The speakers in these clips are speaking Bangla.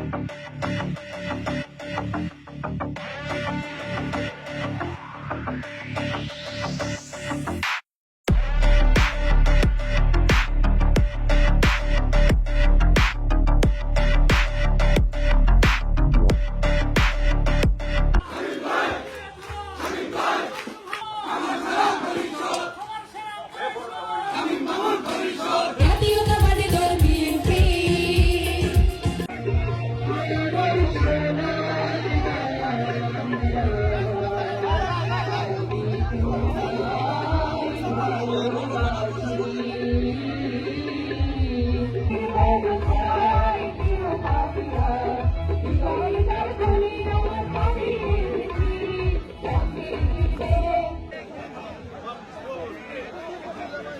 Thank you.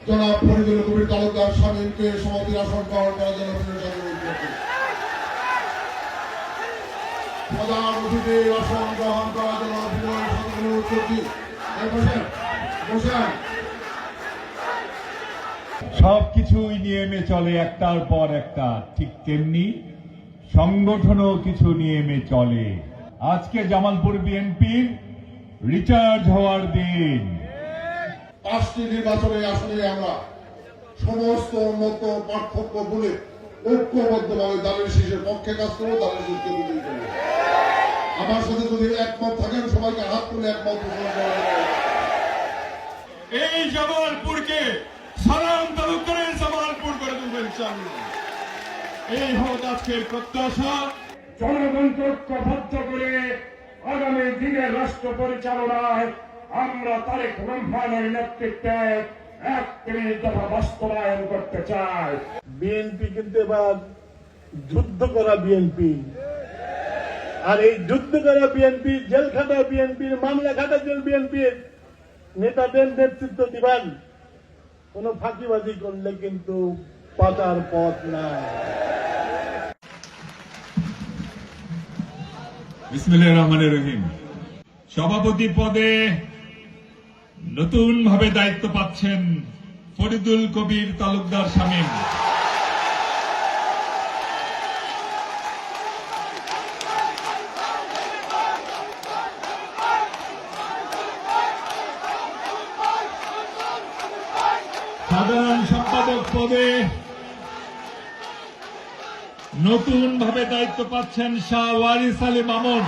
জনাব ফরিদুল কবির তালুকদার স্বামীকে সমাধির আসন গ্রহণ করার জন্য। বসেন বসেন নিয়মে চলে একটার পর একটা, ঠিক তেমনি সংগঠনও কিছু নিয়মে চলে। আজকে জামালপুর বিএনপির রিচার্জ হওয়ার দিন। পাঁচটি নির্বাচনে আসলে আমরা সমস্ত মত পার্থক্য বলে ঐক্যবদ্ধভাবে দলের শীষের পক্ষে কাজ করব দলের শীষকে বিজয়ী করব আমার সাথে যদি একমত থাকেন সবাইকে হাত তুলে একমত ঘোষণা করা এই জামালপুরকে সালাম তালুকদারের জামালপুর করে তুলবেন এই হোক আজকের প্রত্যাশা। জনগণকে ঐক্যবদ্ধ করে আগামী দিনের রাষ্ট্র পরিচালনায় আমরা তারেক রহমানের নেতৃত্বে একত্রিশ দফা বাস্তবায়ন করতে চাই বিএনপি কিন্তু এবার যুদ্ধ করা বিএনপি। আর এই যুদ্ধ করা বিএনপি, জেল মামলা জেল নেতাদের নেতৃত্ব দিবেন। কোন ফাঁকিবাজি করলে কিন্তু পাতার পথ না বিসমিল্লাহির রহমানির রহিম। সভাপতি পদে নতুন ভাবে দায়িত্ব পাচ্ছেন ফরিদুল কবির তালুকদার শামীম। সাধারণ সম্পাদক পদে নতুন ভাবে দায়িত্ব পাচ্ছেন শাহ ওয়ারিস আলী মামুন।